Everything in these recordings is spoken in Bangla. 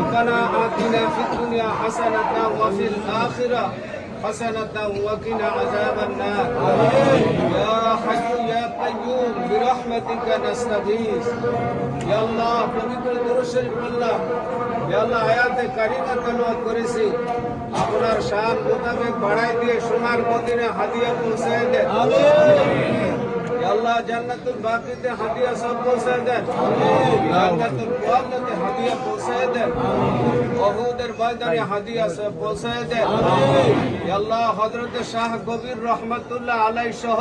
ربنا آتنا في الدنيا حسنة وفي الآخرة حسنة وقنا عذاب النار يا حي يا قيوم برحمتك نستغيث يا الله পবিত্র দুরূদ শরীফ পড়লাম ইয়া আল্লাহ আয়াতে কারিমা তেলাওয়াত করেছি আপনার শান মোতাবেক বাড়াই দিয়ে সোনার মদিনে হাদিয়া পৌঁছায় দেন ইয়া আল্লাহ জান্নাতুল বাকিতে হাদিয়া সব পৌঁছায় দেন। জান্নাতুল ওয়ালাতে হাদিয়া পৌঁছায় দেন। ওহুদের ময়দানে হাদিয়া সব পৌঁছায় দেন। আল্লাহ হযরত শাহ কবির রহমাতুল্লাহ আলাই সহ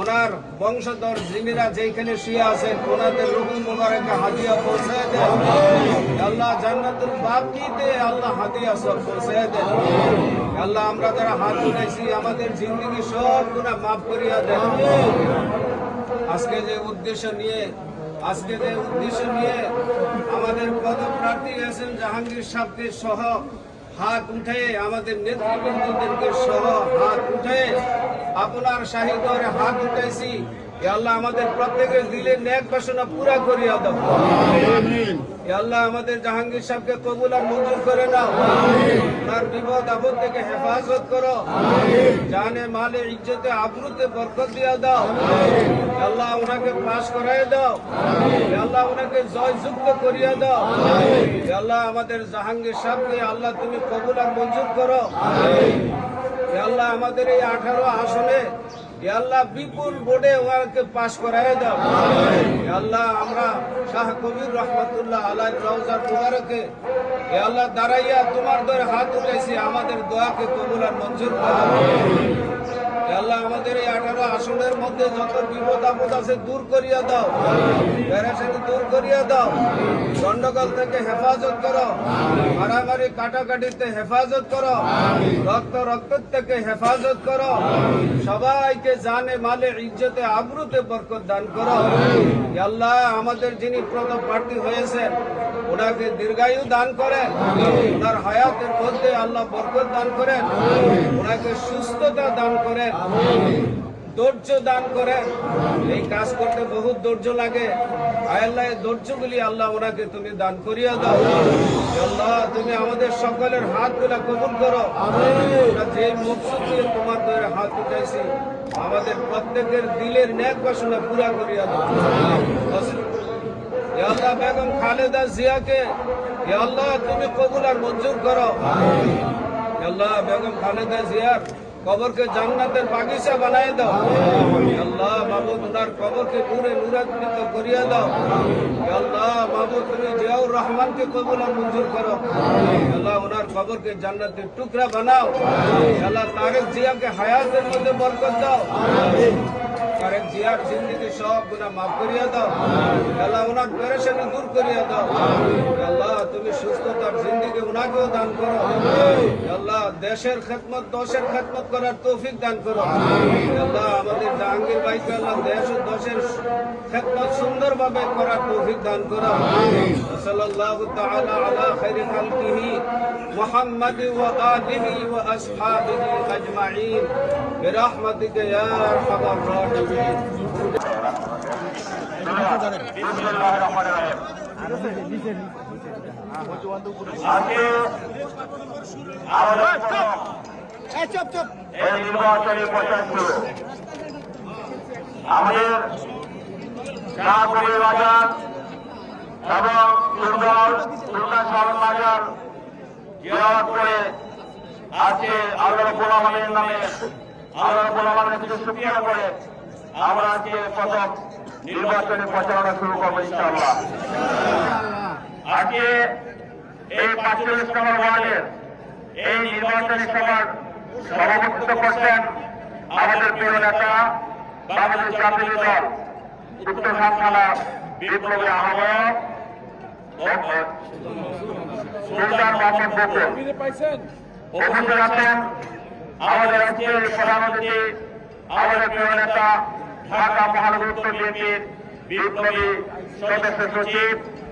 ওনার বংশধর যিনিরা যেখানে শুয়ে আছেন, ওনাদের রুহু মুবারকে হাদিয়া পৌঁছায় দেন। আল্লাহ জান্নাতুল বাকিতে আল্লাহ হাদিয়া সব পৌঁছায় দেন। আল্লাহ, আমরা যারা হাত উঠাইছি, আমাদের জিন্দগি সব গুনাহ মাফ করিয়া দেন। আজকে যে উদ্দেশ্য নিয়ে, আজকে যে উদ্দেশ্য নিয়ে আমাদের পদপ্রার্থী আছেন জাহাঙ্গীর সাহেবকে সহ হাত উঠে, আমাদের নেতৃবৃন্দদেরকে সহ হাত উঠে আপনার শাহিদরে হাত উঠাইছি। আল্লাহ আমাদের প্রত্যেকের দিলের ন্যাক বাসনা পুরা করিয়া দাও। আল্লাহ আমাদের জাহাঙ্গীর সাহেবকে কবুল আর মঞ্জুর করে নাও। তার বিপদ আপদ থেকে হেফাজত করো। জানে মালে ইজ্জতে আবরুতে বরকত দিয়া দাও। আল্লাহ ওনাকে পাশ করাই দাও। আল্লাহ ওনাকে জয়যুক্ত করিয়া দাও। আল্লাহ আমাদের জাহাঙ্গীর সাহেবকে আল্লাহ তুমি কবুল আর মঞ্জুর করো। আল্লাহ আমাদের এই আঠারো আসনে আল্লাহ বিপুল বোর্ডে ওনাকে পাশ করাই দাও। আল্লাহ আমরা শাহ কবির রহমতুল্লাহ আল্লাহ রওজার তোমারকে আল্লাহ দাঁড়াইয়া তোমার দরে হাত উঠেছি, আমাদের দোয়াকে কবুল আর মঞ্জুর আল্লাহ আমাদের এই আঠারো আসনের মধ্যে যত বিপদ আপদ আছে দূর করিয়া দাও। প্যারাসানি দূর করিয়া দাও। গন্ডগোল থেকে হেফাজত করো। মারামারি কাটাকাটিতে হেফাজত করো। রক্ত রক্ত থেকে হেফাজত করো। সবাইকে জানে, মালে, ইজ্জতে, আবরুতে বরকত দান করো। আল্লাহ, আমাদের যিনি প্রথম প্রার্থী হয়েছেন ওনাকে দীর্ঘায়ু দান করেন। ওনার হায়াতের মধ্যে আল্লাহ বরকত দান করেন। ওনাকে সুস্থতা দান করেন। ধৈর্য দান করেন। এই কাজ করতে বহুত ধৈর্য লাগে। আল্লাহ ধৈর্যগুলি আল্লাহ ওনাকে তুমি দান করিয়া দাও। আল্লাহ তুমি আমাদের সকলের হাতগুলা কবুল করো। যে মকসুদ দিয়ে তোমার দরে হাত উঠাইছি আমাদের প্রত্যেকের দিলের ন্যাক বাসনা পুরা করিয়া দাও। আল্লাহ বেগম খালেদা জিয়াকে আল্লাহ তুমি কবুল আর মঞ্জুর করো। আল্লাহ বেগম খালেদা জিয়ার কবরকে জান্নাতের বাগিচা বানাই দাও। আল্লাহ মাহবুব উনার কবরকে নূরে নূরান্বিত করিয়া দাও। আল্লাহ মাহবুব তুমি জিয়াউর রহমানকে কবুল আর মঞ্জুর করো। আল্লাহ উনার কবরকে জান্নাতের টুকরা বানাও। আল্লাহ তারেক জিয়াকে হায়াতের মধ্যে বরকত দাও। তারেক জিয়ার জিন্দিগি সব গুণা মাফ করিয়া দাও। আল্লাহ ওনার পেরেশানি দূর করিয়া দাও। আল্লাহ, তুমি সুস্থতার জিন্দিগি ওনাকেও দান করো। দেশের খেদমত দশের খেদমত করার তৌফিক দান করো হে আল্লাহ আমাদের জাহাঙ্গীর ভাইকে আল্লাহ দেশ ও দশের খেদমত সুন্দরভাবে করার তৌফিক দান করো সাল্লাল্লাহু তাআলা আলা খাইরি খালকিহি মুহাম্মদ ওয়া আলিহি ওয়া আসহাবিহি আজমাইন برحمتك يا ارحم الراحمين আজকে আমাদের এই নির্বাচনী প্রচার শুরু আমাদের শাহপুরি বাজার এবং দুর্গল দুর্গা শরণ বাজার জিয়ারত করে আজকে আল্লাহ গোলামের নামে করে আমরা আজকে প্রথম নির্বাচনী প্রচারণা শুরু করব ইনশাআল্লাহ আজকে এই পাঁচচল্লিশ নম্বর ওয়ার্ডের এই নির্বাচনী সভার সভাপতিত্ব করছেন আমাদের প্রিয় নেতা বাংলাদেশ জাতীয় দল উত্তর থানা বিপ্লবী আহ্বায়ক সুলতান মোহাম্মদ বকুল। উপস্থিত আছেন আমাদের আজকের প্রধান অতিথি আমাদের প্রিয় নেতা ঢাকা মহানগর উত্তর বিএনপির বিপ্লবী সদস্য সচিব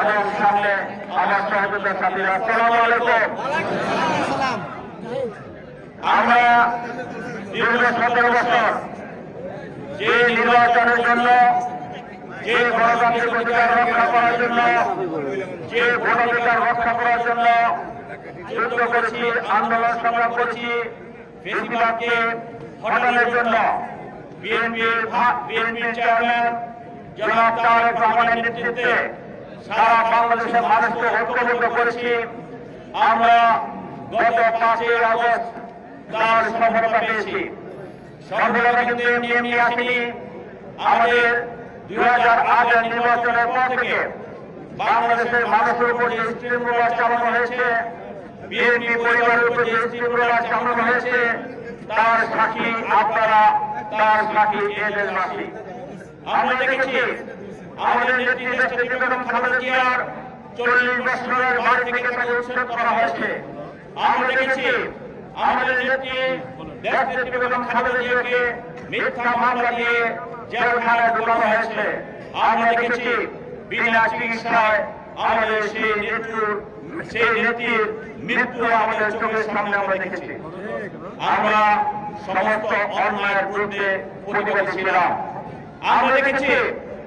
এবং সামনে আমার সহযোগিতার সাথীরা আসসালামু আলাইকুম আমরা দীর্ঘ সতেরো বছর যে নির্বাচনের জন্য যে গণতান্ত্রিক অধিকার রক্ষা করার জন্য যে ভোটাধিকার রক্ষা করার জন্য যুদ্ধ করেছি আন্দোলন সংগ্রাম করেছি বেশিরভাগকে হটানোর জন্য বিএনপির বিএনপির চেয়ারম্যান জনাব তারেক রহমানের নেতৃত্বে সারা বাংলাদেশের মানুষকে ঐক্যবদ্ধ করেছি। আমরা গত পাঁচই আগস্ট তার সফলতা পেয়েছি। সফলতা কিন্তু এমনি এমনি আসেনি। আমাদের দুই হাজার আটের নির্বাচনের পর থেকে বাংলাদেশের মানুষের উপর যে স্ত্রীমূলক চালানো হয়েছে, বিএনপি পরিবারের উপর যে স্ত্রীমূলক চালানো হয়েছে, তার সাক্ষী আপনারা, তার সাক্ষী এ দেশবাসী আমরা দেখেছি আমাদের নেত্রী দেশে বেগম খালেদা জিয়ার চল্লিশ বছরের বাড়ি উচ্ছেদ করা হয়েছে। আমরা দেখেছি, আমাদের নেত্রী দেশ নেত্রী বেগম খালেদা জিয়াকে মিথ্যা মামলা দিয়ে জেলখানায় ঢোকানো হয়েছে। আমরা দেখেছি, বিনা চিকিৎসায় আমাদের সেই আমরা দেখেছি। আমরা সমস্ত অন্যায়ের বিরুদ্ধে প্রতিবাদী ছিলাম। আমরা দেখেছি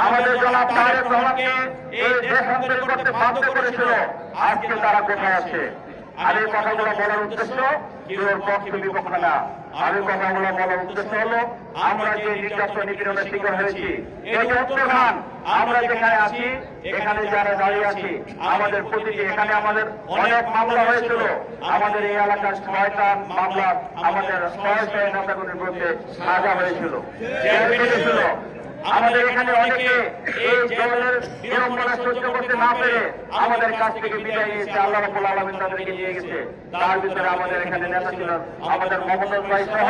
আমাদের জনাব তারেক রহমানকে এই দেশ আন্দোলন করতে বাধ্য করেছিল। আজকে তারা কোথায় আছে? আর এই কথাগুলো বলার উদ্দেশ্য কেউর পক্ষে বিপক্ষ না। আর এই কথাগুলো বলার উদ্দেশ্য হলো আমরা যে নির্যাতন নিপীড়নের শিকার হয়েছি এই যে আমরা যেখানে আছি এখানে যারা দাঁড়িয়ে আছি আমাদের প্রতিটি এখানে আমাদের অনেক মামলা হয়েছিল। আমাদের এই এলাকার ছয়টা মামলা আমাদের ছয় ছয় নেতাগুলির বিরুদ্ধে সাজা হয়েছিল। আমাদের এখানে অনেকে এই জলের বিড়ম্বনা সহ্য করতে না পেরে আমাদের কাছ থেকে বিদায় নিয়েছে আল্লাহ রাব্বুল আলামিন তাদেরকে নিয়ে গেছে। তার ভিতরে আমাদের এখানে নেতা ছিলেন আমাদের মোহাম্মদ ভাই সহ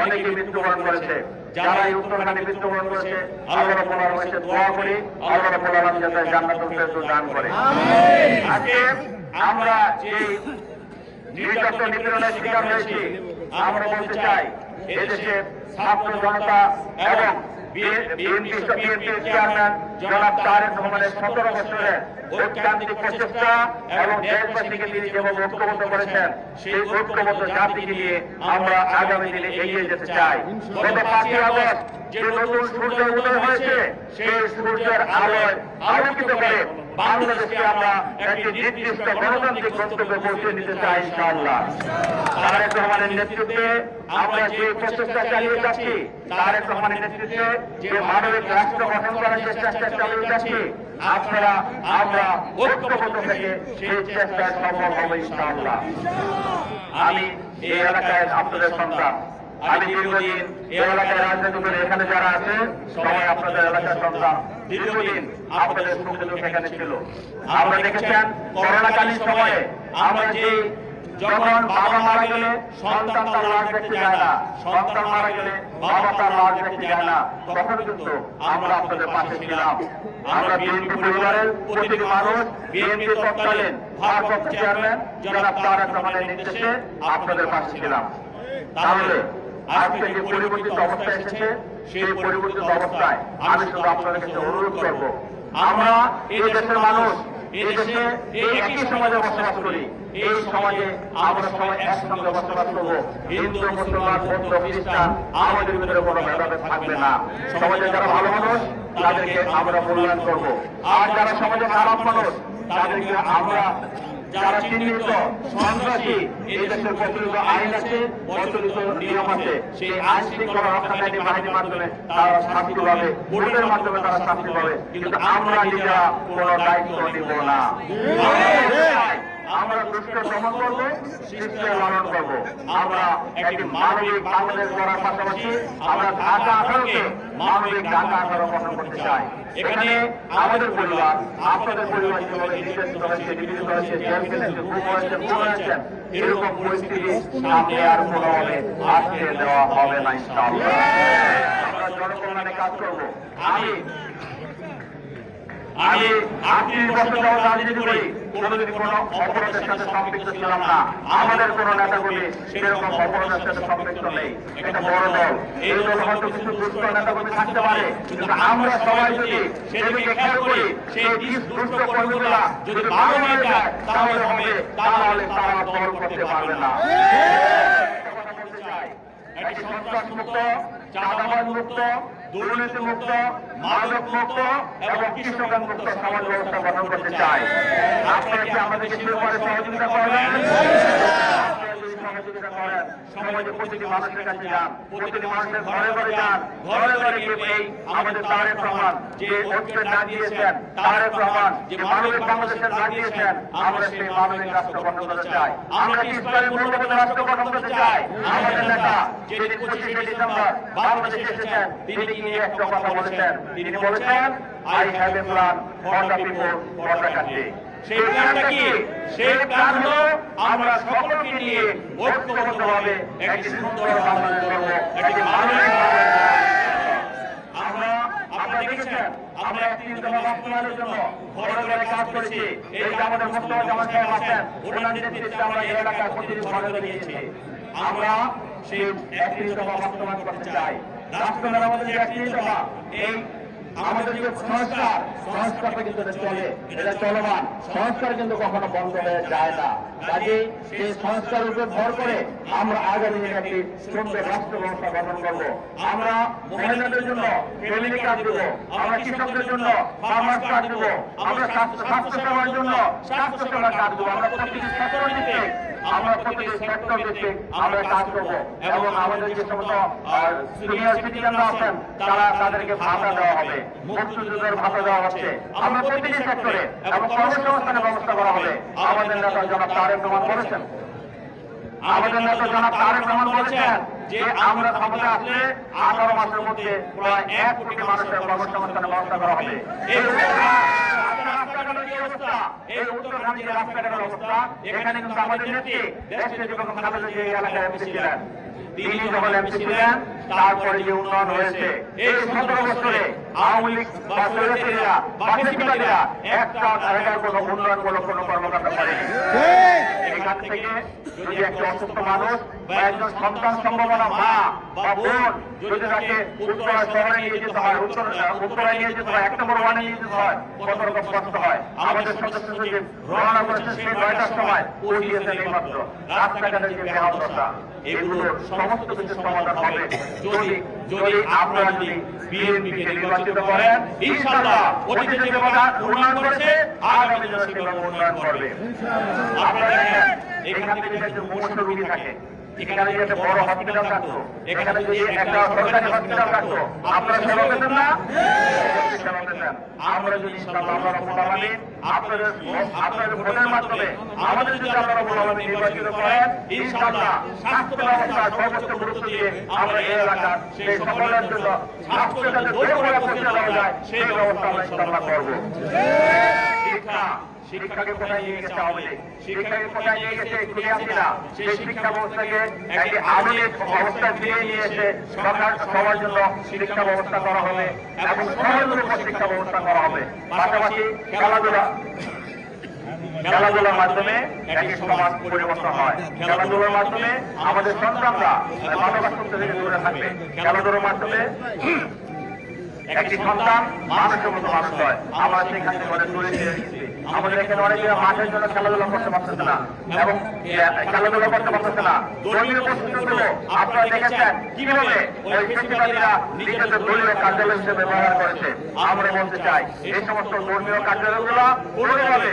অনেকে মৃত্যুবরণ করেছে। যারা এই উত্তরখানে মৃত্যুবরণ করেছে আল্লাহ রাব্বুল আলামিনকে দোয়া করি আল্লাহ রাব্বুল আলামিন যাতে জান্নাতুল ফেরদৌস দান করে। আজকে আমরা যে নির্যাতন নিপীড়নের শিকার হয়েছি। আমরা বলতে চাই এদেশে ছাত্র জনতা এবং চেয়ারম্যান জনাব তারেক রহমানের সতেরো বছরের ঐক্যান্তিক প্রচেষ্টা এবং দেশবাসীকে তিনি যেভাবে ঐক্যবদ্ধ করেছেন সেই ঐক্যবদ্ধ জাতিকে নিয়ে আমরা আগামী দিনে এগিয়ে যেতে চাই। গত পাঁচই আগস্ট যে নতুন সূর্য উদয় হয়েছে সেই সূর্যের আলোয় আলোকিত করে বাংলাদেশকে আমরা একটি নির্দিষ্ট গণতান্ত্রিক গন্তব্যে পৌঁছে দিতে চাই, ইনশাআল্লাহ। তারেক রহমানের নেতৃত্বে আমরা যে প্রচেষ্টা চালিয়ে যাচ্ছি, তারেক রহমানের নেতৃত্বে যে মানবিক রাষ্ট্র গঠন করার যে চেষ্টা চালিয়ে যাচ্ছি, আপনারা, আমরা ঐক্যবদ্ধ থেকে সেই চেষ্টায় সফল হবে, ইনশাআল্লাহ। আমি এই এলাকায় আপনাদের সন্তান আমি দীর্ঘদিন এই এলাকায় রাজনীতি করে এখানে যারা আছে, সবাই আপনাদের এলাকার সন্তান দীর্ঘদিন আপনাদের সুখ দুঃখ এখানে ছিল। আমরা দেখেছেন, করোনাকালীন সময়ে আমরা যে যখন বাবা মারা গেলে, সন্তান তার লাশ দেখতে যায় না। সন্তান মারা গেলে বাবা তার লাশ দেখতে যায় না। তখন কিন্তু আমরা আপনাদের পাশে ছিলাম। আমরা বিএনপি পরিবারের প্রতিটি মানুষ বিএনপি তৎকালীন ভারপ্রাপ্ত চেয়ারম্যান জনাব তারেক রহমানের নির্দেশে আপনাদের পাশে ছিলাম। তাহলে আজকে যে পরিবর্তিত অবস্থা এসেছে সেই পরিবর্তিত অবস্থায় আমি শুধু আপনাদের কাছে অনুরোধ করব। আমরা এই দেশের মানুষ এই দেশে এই একই সমাজে বসবাস করি এই সমাজে আমরা সবাই একসঙ্গে বসবাস করব। হিন্দু মুসলমান বৌদ্ধ খ্রিস্টান আমাদের ভিতরে কোনো ভেদাভেদ থাকবে না। সমাজে যারা ভালো মানুষ তাদেরকে আমরা মূল্যায়ন করব। আর যারা সমাজে খারাপ মানুষ তাদেরকে আমরা যারা চিহ্নিত সন্ত্রাসী এদেশের প্রচলিত আইন আছে প্রচলিত নিয়ম আছে। সেই আইন শৃঙ্খলা রক্ষাকারী বাহিনীর মাধ্যমে তারা শাস্তি পাবে। ভোটের মাধ্যমে তারা শাস্তি পাবে। কিন্তু আমরা নিজেরা কোনো দায়িত্ব নিব না। আমরা দুষ্ট দমন করব শিষ্ট লালন করব। আমরা একটি মানবিক বাংলাদেশ গড়ার পাশাপাশি আমরা ঢাকা আঠারোকে মানবিক ঢাকা আঠারো গঠন করতে চাই। এখানে আমাদের পরিবার আপনাদের পরিবার যেভাবে নির্যাতিত হয়েছে নিপীড়িত হয়েছে জেল খেলেছে খুব হয়েছে খুন হয়েছেন এরকম পরিস্থিতি সামনে আর কোনোভাবে আসতে দেওয়া হবে না ইনশাআল্লাহ। আমরা জনকল্যাণে কাজ করব। আমি আমি আটত্রিশ বছর যাবত রাজনীতি করি। কোনোদিন কোনো অপরাধের সাথে সম্পৃক্ত ছিলাম না। আমাদের কোনো নেতাগুলি সেরকম অপরাধের সাথে সম্পৃক্ত নেই। এটা বড় দল। এই দল হয়তো কিছু দুষ্ট নেতাগুলি থাকতে পারে। কিন্তু আমরা সবাই যদি সেদিকে খেয়াল করি সেই দুষ্ট কর্মীগুলা যদি ভালো হয়ে যায় তাহলে হবে তাহলে তারা দল করতে পারবে না। একটা চাই। একটি সন্ত্রাস মুক্ত চাঁদাবাজ মুক্ত দুর্নীতি মুক্ত মাদক মুক্ত এবং কৃষক মুক্ত সমাজ ব্যবস্থা গঠন করতে চাই। আপনারা কি আমাদের সহযোগিতা করবেন? সহযোগিতা করেন সমাজে প্রতিটি মানুষের কাছে যান। প্রতিটি মানুষের ঘরে ঘরে যান। ঘরে ঘরে গিয়ে আমাদের তারেক রহমান যে ঐক্যের ডাক দিয়েছেন তারেক রহমান যে মানবিক বাংলাদেশের ডাক দিয়েছেন আমরা সেই মানবিক রাষ্ট্র গঠন করতে চাই। আমরা কি ইসলামের মূল্যবোধ রাষ্ট্র গঠন করতে চাই? আমাদের নেতা যেদিন পঁচিশে ডিসেম্বর বাংলাদেশে এসেছেন তিনি কি একটা কথা বলেছেন? তিনি বলেছেন I have a plan for the people for the country সেই প্ল্যানটা কি? সেই প্ল্যান হলো আমরা সকলকে নিয়ে ঐক্যবদ্ধভাবে একটি সুন্দর বাংলাদেশ করব, একটি মানবিক আমরা সেই বাস্তবায়ন করতে চাই। রাষ্ট্র মেরামতের যে এই আমাদের যে সংস্কার সংস্কারটা কিন্তু চলে, এটা চলমান। সংস্কার কিন্তু কখনো বন্ধ হয়ে যায় না। কাজে সেই সংস্কারের উপর ভর করে আমরা আগামী দিনে একটি সুন্দর রাষ্ট্র ব্যবস্থা গঠন করব। আমরা মহিলাদের জন্য ফ্যামিলি কার্ড দেবো, আমরা কৃষকদের জন্য ফার্মার কার্ড দেবো, আমরা স্বাস্থ্য সেবার জন্য স্বাস্থ্য সেবা কার্ড দেবো, আমরা প্রতিটি সেক্টর আমরা প্রতিটি সেক্টর দিতে আমরা কাজ করব এবং আমাদের যে সমস্ত সিনিয়র সিটিজেনরা আছেন তারা তাদেরকে ভাতা দেওয়া হবে মুক্তিযুদ্ধের ভাতা দেওয়া হচ্ছে। আমরা প্রতিটি সেক্টরে এবং কর্মসংস্থানের ব্যবস্থা করা হবে। আমাদের নেতা জনাব তারেক রহমান বলেছেন। আমাদের নেতা জনাব তারেক রহমান বলেছেন যে আমরা ক্ষমতা আসলে আঠারো মাসের মধ্যে প্রায় এক কোটি মানুষের কর্মসংস্থানের ব্যবস্থা করা হবে। এই রাস্তাঘাটের কি অবস্থা এই যে ছিলেন। তিনি যখন এমপি ছিলেন, তারপরে যে উন্নয়ন হয়েছে, এই সতেরো বছরে আওয়ামী লীগ একটা জায়গায় কোনো উন্নয়নমূলক কোনো কর্মকাণ্ড করেনি। এখান থেকে যদি একটা অসুস্থ মানুষ বা একজন সন্তান সম্ভাবনা মা বা বোন যদি তাকে উত্তরা শহরে নিয়ে যেতে হয় উত্তরায় নিয়ে যেতে হয় একটা বড় ওয়ানে নিয়ে যেতে হয় কত রকম কষ্ট হয়। আমাদের সদস্য সচিব রওনা করেছেন সেই নয়টার সময় পৌঁছিয়েছেন এই মাত্র রাস্তাঘাটের যে বেহালদশা এগুলোর সমস্ত কিছু সমাধান হবে যদি যদি আপনারা যদি বিএনপিকে নির্বাচিত করেন ইনশাআল্লাহ অতীতে যেভাবে উন্নয়ন করেছে আগামী দিনে সেভাবে উন্নয়ন করবে। আপনারা এখান থেকে যদি একটা রোগী থাকে এখানে যদি বড় হসপিটাল থাকতো এখানে যদি একটা সরকারি হসপিটাল থাকতো আপনারা সেবা পেতেন না? আমরা যদি ইনশাআল্লাহ আল্লাহ আপনাদের আপনাদের ভোটের মাধ্যমে আমাদের যদি আল্লাহ রাব্বুল নির্বাচিত করেন ইনশাআল্লাহ স্বাস্থ্য ব্যবস্থা সর্বোচ্চ গুরুত্ব দিয়ে আমরা এই এলাকার সেই সকলের জন্য স্বাস্থ্য যাতে দূর করে যায় সেই ব্যবস্থা আমরা ইনশাআল্লাহ করব। শিক্ষা শিক্ষাকে কোথায় নিয়ে গেছে আওয়ামী লীগ? শিক্ষাকে কোথায় নিয়ে গেছে খুলিয়াছিলা সেই শিক্ষা ব্যবস্থাকে একটি আধুনিক অবস্থায় ফিরিয়ে নিয়ে এসে সরকার সবার জন্য শিক্ষা ব্যবস্থা করা হবে এবং সবার উপর শিক্ষা ব্যবস্থা করা হবে। পাশাপাশি খেলাধুলা খেলাধুলার মাধ্যমে একটি সমাজ পরিবর্তন হয়। খেলাধুলার মাধ্যমে আমাদের সন্তানরা মাদকাসক্তি থেকে দূরে থাকবে। খেলাধুলার মাধ্যমে একটি সন্তান মানুষের মতো মানুষ হয়। আমরা সেখান থেকে অনেক দূরে খেলাধুলা করতে পারতেছে না খেলাধুলা করতে পারতেছে না। ধর্মীয় প্রস্তুতিগুলো আপনারা দেখেছেন, কীভাবে ওই দলীয় কার্যালয় হিসেবে ব্যবহার করেছে, আমরা বলতে চাই, এই সমস্ত ধর্মীয় কার্যালয়গুলো কোনোভাবে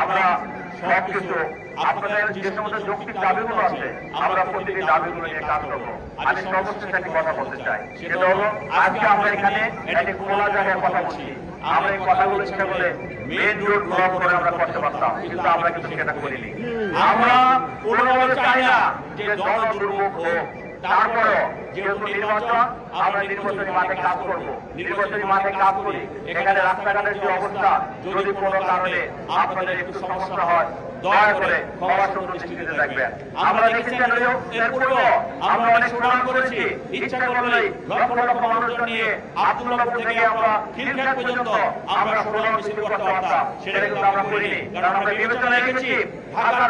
আমরা সবকিছু আপনাদের যে সমস্ত যৌক্তিক দাবিগুলো আছে, আমরা প্রতিটি দাবিগুলো নিয়ে কাজ করব। আমি সর্বশেষ একটি কথা বলতে চাই। সেটা হলো, আজকে আমরা এখানে একটি খোলা জায়গায় কথা বলছি। আমরা এই কথাগুলো ইচ্ছা করে মেন রোড ব্লক করে আমরা করতে পারতাম, কিন্তু আমরা কিন্তু সেটা করিনি। আমরা কোনোভাবে চাই না যে জন দুর্ভোগ হোক। তারপরেও যেহেতু নির্বাচন আমরা নির্বাচনী মাঠে কাজ করব। নির্বাচনী মাঠে কাজ করি এখানে রাস্তাঘাটের যে অবস্থা, যদি কোনো কারণে আপনাদের একটু সমস্যা হয়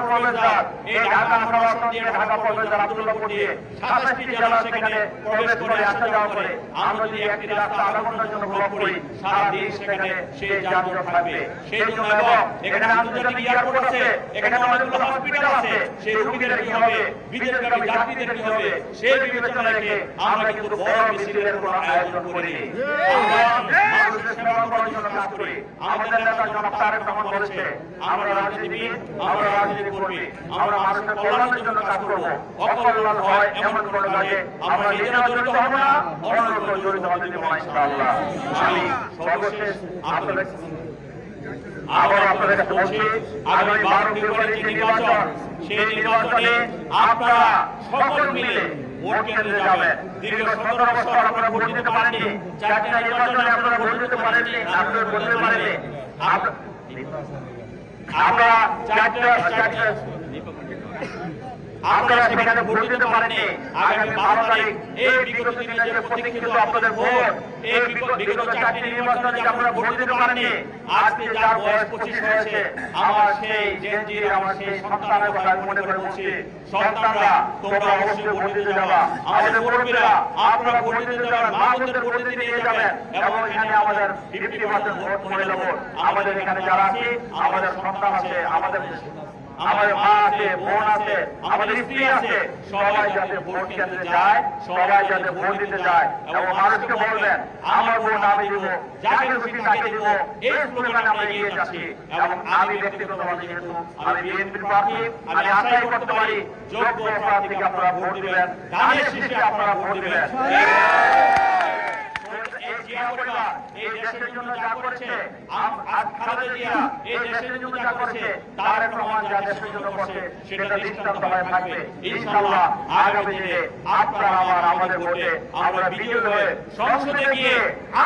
প্রবেশদ্বার ঢাকা আসাম দিয়ে ঢাকা প্রবেশদ্বার দিয়ে প্রবেশ করে আসা যাওয়া করে। আমরা যদি একটি রাস্তা আধা ঘণ্টার জন্য ব্লক করি সারাদিন সেখানে সেই যানজট থাকবে। সেই জন্য এবং এখানে আন্তর্জাতিক এয়ারপোর্ট আছে এখানে অনেকগুলো হসপিটাল আছে সেই রোগীদের কি হবে বিদেশগামী যাত্রীদের কি হবে সেই বিবেচনা রেখে আমরা কিন্তু বড় মিছিলের কোনো আয়োজন করিনি মানুষের সেবা করার জন্য কাজ করি। আমাদের নেতা জনাব তারেক রহমান বলেছে আমরা রাজনীতিবিদ আমরা রাজনীতি কর্মী আমরা মানুষের কল্যাণের জন্য কাজ করব অকল্যাণ হয় এমন কোনো কাজে আমরা নিজেরা জড়িত হব না অন্য কেউ জড়িত হতে দেবো না ইনশাআল্লাহ। আমি সর্বশেষ আপনাদের আবার আপনাদের কাছে বলছি, আগামী বারো ফেব্রুয়ারি যে নির্বাচন, সেই নির্বাচনে আপনারা সকল মিলে ভোট কেন্দ্রে যাবেন। দীর্ঘ সতেরো বছর আপনারা ভোট দিতে পারেননি, চারটা নির্বাচনে আপনারা ভোট দিতে পারেননি, আপনারা ভোট দিতে পারেননি। আমরা চারটা চারটা আপনারা সেখানে ভোট দিতে পারেননি। আগামী বারো তারিখ এই বিগত যে প্রতীক্ষিত আপনাদের ভোট, এই বিগত চারটি নির্বাচনে আপনারা ভোট দিতে পারেননি। আজকে যার বয়স পঁচিশ হয়েছে, আমার সেই জেনজির আমার সেই সন্তানের মনে করে বলছি। সন্তানরা, তোমরা অবশ্যই ভোট দিতে যাবা। আমাদের মুরব্বীরা আপনারা ভোট দিতে যাবেন, মা ভোট দিতে নিয়ে যাবেন এবং এখানে আমাদের ফিফটি ভোট মহিলা আমাদের এখানে যারা আছে, আমাদের সন্তান আছে, আমাদের আমাদের মা আছে বোন আছে, আমাদের স্ত্রী আছে, সবাই যাতে ভোট কেন্দ্রে যায়, সবাই যাতে ভোট দিতে যায় এবং মানুষকে বলবেন, আমার ভোট আমি দিব, যাকে খুশি তাকে দিব, এই স্লোগানে আমরা এগিয়ে যাচ্ছি। এবং আমি ব্যক্তিগতভাবে যেহেতু আমি বিএনপির প্রার্থী, আমি আশাই করতে পারি, যোগ্য প্রার্থীকে আপনারা ভোট দিবেন ধানের শীষে আপনারা ভোট দিবেন এই জিয়া পরিবার এই দেশের জন্য যা করেছে খালেদা জিয়া এই দেশের জন্য যা করেছে তার প্রমাণ যা দেশের জন্য করছে সেটা দৃষ্টান্ত হয়ে থাকবে। ইনশাআল্লাহ আগামী দিনে আপনারা আমার আমাদের ভোটে আমরা বিজয়ী হয়ে সংসদে গিয়ে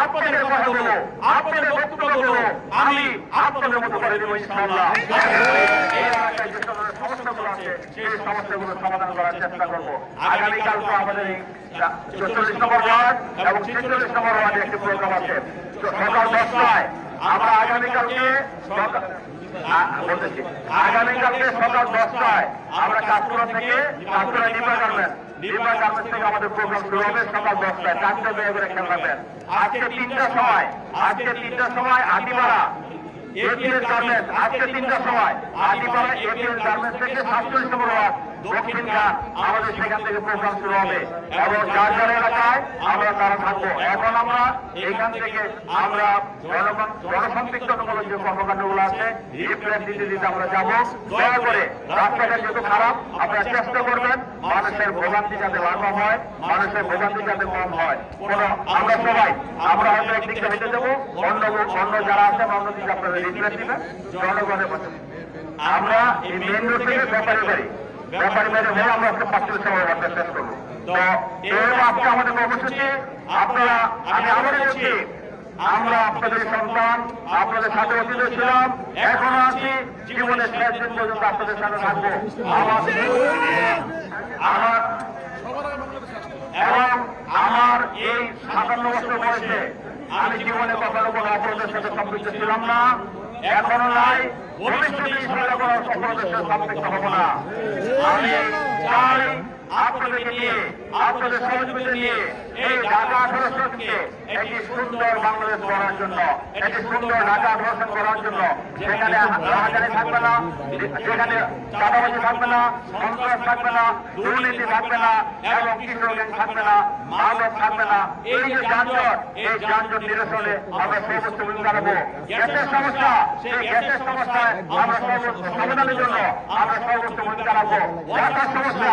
আপনাদের কথা বলব আপনাদের বক্তব্য বলব আমি আপনাদের মতো করে দেবো ইনশাআল্লাহ সমস্যাগুলো আছে সেই সমস্যাগুলো সমাধান করার চেষ্টা করব। আগামীকাল তো আমাদের চল্লিশ নম্বর ওয়ার্ড এবং ছেচল্লিশ নম্বর ওয়ার্ডে একটি প্রোগ্রাম আছে সকাল দশটায় আমরা আগামীকালকে আগামীকালকে সকাল দশটায় আমরা কাজপুরা থেকে কাজপুরা নির্মাণ গার্মেন্ট। নির্মাণ গার্মেন্ট থেকে আমাদের প্রোগ্রাম শুরু হবে সকাল দশটায়। চারটে আজকে তিনটার সময়। আজকে তিনটার সময় আদিমারা গার্মেন্টস এপিএল গার্মেন্টস থেকে সাতচল্লিশ নম্বর ওয়ার্ড। দক্ষিণ আমাদের সেখান থেকে প্রোগ্রাম শুরু হবে। এবং যার যার এলাকায় আমরা তারা থাকব। এখন আমরা এখান থেকে আমরা জনগণ জনসম্পৃক্ততামূলক যে কর্মকাণ্ডগুলো আছে। রিপ্লেস দিতে দিতে আমরা যাব। দয়া করে রাস্তাঘাট যেহেতু খারাপ আপনারা চেষ্টা করবেন মানুষের ভোগান্তি যাতে লাঘব হয় মানুষের ভোগান্তি যাতে কম হয়। আমরা সবাই আমরা হয়তো একদিকে হেঁটে দেবো অন্য অন্য যারা আছেন অন্য দিকে আপনারা দিবেন। জনগণের আমরা এই মেন রোড থেকে ব্যাপারী বাড়ি আমি আমরা আপনাদের সন্তান আপনাদের সাথে এখনও আপনাদের সাথে থাকব আমার এবং আমার এই সাতান্ন বছর বয়সে আমি জীবনে কখনো কোনো অপরাধের সাথে সম্পৃক্ত ছিলাম না এখনও নাই ভবিষ্যতে ইনশাআল্লাহ কোনো অপরাধের সাথে হব না। আমি চাই আপনাদেরকে নিয়ে, আপনাদের সহযোগিতা নিয়ে এই ঢাকা আঠারোশনকে একটি সুন্দর বাংলাদেশ গড়ার জন্য, একটি সুন্দর ঢাকা আঠারোশন করার জন্য যেখানে রাহাজানি থাকবে না যেখানে চাঁদাবাজি থাকবে না, সন্ত্রাস থাকবে না, দুর্নীতি থাকবে না, এবং কিশোর থাকবে না, মাদক থাকবে না। এই যে যানজট, এই যানজট নিরসনে আমরা সর্বোচ্চ ভূমিকা রাখব গ্যাসের সমস্যা, সেই গ্যাসের সমস্যায় আমরা সর্বোচ্চ সমাধানের জন্য আমরা সর্বোচ্চ ভূমিকা রাখব সমস্যা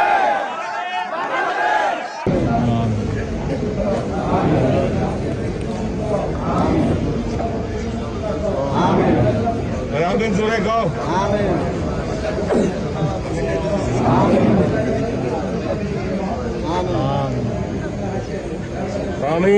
ఆమె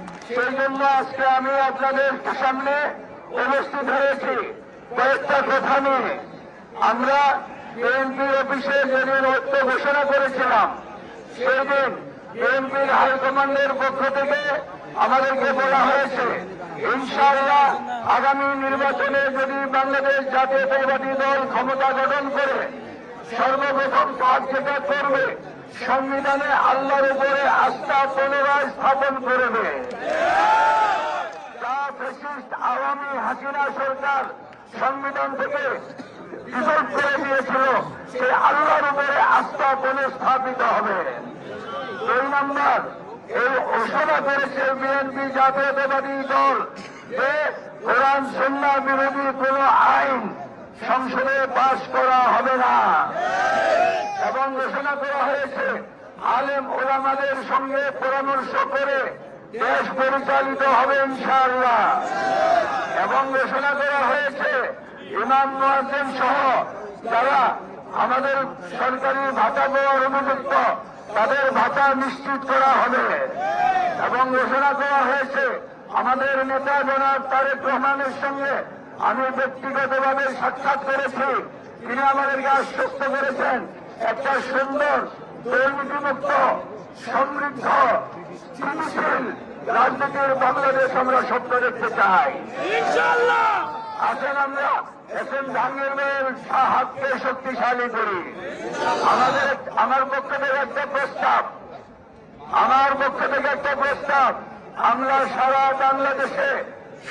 সেই জন্য আজকে আমি আপনাদের সামনে উপস্থিত হয়েছি। কয়েকটা কথা নিয়ে আমরা বিএনপি অফিসে যেদিন ঐক্য ঘোষণা করেছিলাম সেই দিন বিএনপির হাইকমান্ডের পক্ষ থেকে আমাদেরকে বলা হয়েছে, ইনশাআল্লাহ আগামী নির্বাচনে যদি বাংলাদেশ জাতীয়তাবাদী দল ক্ষমতা গঠন করে, সর্বপ্রথম কাজ যেটা করবে সংবিধানে আল্লাহর উপরে আস্থা পুনরায় স্থাপন করবে যা আওয়ামী হাসিনা সরকার সংবিধান থেকে ডিসলভ করে দিয়েছিল, সে আল্লাহর উপরে আস্থা পুনঃস্থাপিত হবে। দুই নম্বর, এই ঘোষণা করেছে বিএনপি জাতীয়তাবাদী দল যে কোরআন সন্না বিরোধী কোন আইন সংসদে পাশ করা হবে না। এবং ঘোষণা করা হয়েছে, আলেম ওলামাদের সঙ্গে পরামর্শ করে দেশ পরিচালিত হবে ইনশাআল্লাহ। এবং ঘোষণা করা হয়েছে, ইমাম মোয়াজ্জেম সহ যারা আমাদের সরকারি ভাতা দেওয়ার উপযুক্ত, তাদের ভাতা নিশ্চিত করা হবে। এবং ঘোষণা করা হয়েছে, আমাদের নেতা জনাব তারেক রহমানের সঙ্গে আমি ব্যক্তিগতভাবে সাক্ষাৎ করেছি। তিনি আমাদেরকে আশ্বস্ত করেছেন একটা সুন্দর দুর্নীতিমুক্ত সমৃদ্ধ স্থিতিশীল রাজনীতির বাংলাদেশ আমরা স্বপ্ন দেখতে চাই। আসেন আমরা এস এম জাহাঙ্গীর হাতকে শক্তিশালী করি। আমাদের আমার পক্ষ থেকে একটা প্রস্তাব। আমার পক্ষ থেকে একটা প্রস্তাব। আমরা সারা বাংলাদেশে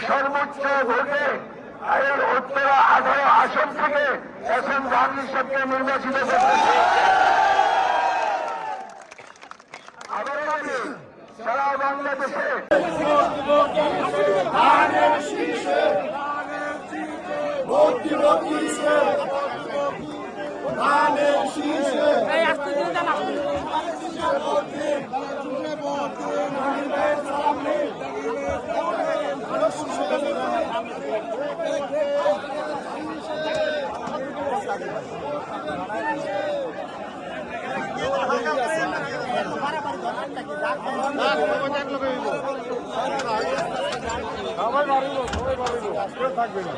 সর্বোচ্চ ভোটে এই উত্তরা আঠারো আসন থেকে এম জাহাঙ্গীর সাহেবকে নির্বাচিত করতেছি সারা বাংলাদেশে সবাই বাড়ি সবাই বাড়ি থাকবে না